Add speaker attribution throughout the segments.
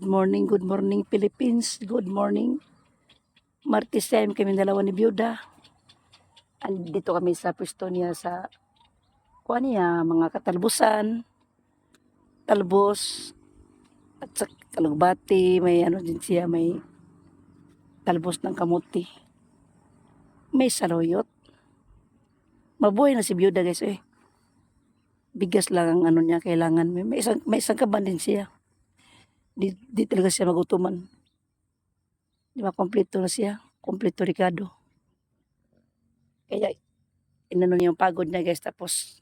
Speaker 1: Good morning, good morning Philippines. Good morning. Martes time kami dalawa ni Byuda. Andito kami sa pwesto sa kuha niya, mga katalbusan, talbos, at sa kalugbati, may ano din siya, may talbos ng kamuti. May saluyot. Mabuhay na si Byuda guys eh. Bigas lang ang ano niya kailangan. May, may isang, may isang kaban din siya. Di, di talaga siya magutuman. Di ba, kompleto na siya. Kompleto Ricardo. Kaya, inano niya yung pagod niya guys. Tapos,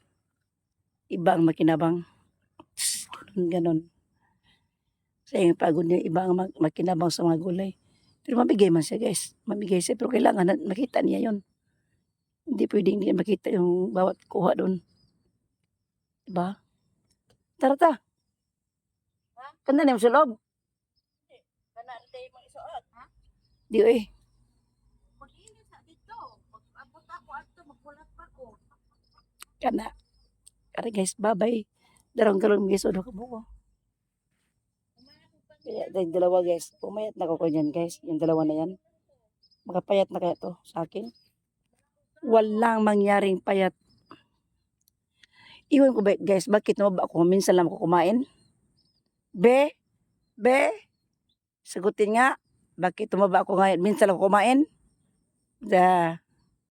Speaker 1: iba ang makinabang. Ganon, ganon. Sa yung pagod niya, iba ang makinabang sa mga gulay. Pero mamigay man siya guys. Mamigay siya. Pero kailangan makita niya yon Hindi pwedeng niya makita yung bawat kuha doon. Diba? Tara ta. Kanda na yung sa loob.
Speaker 2: Kana day mo isuot, ha?
Speaker 1: Di eh.
Speaker 2: Mag-init sa dito. Mag-abot ako ato, magbulat pa ko.
Speaker 1: Kana. Kara guys, bye-bye. Darong galong guys, uno ka buko. Kaya dahil dalawa guys, pumayat na ko kanyan guys, yung dalawa na yan. Makapayat na kaya to sa akin. Walang mangyaring payat. Iwan ko ba, guys, bakit naman ba ako minsan lang ako kumain? Be? Be? Sagutin nga, bakit tumaba ako ngayon? Minsan ako kumain? Da.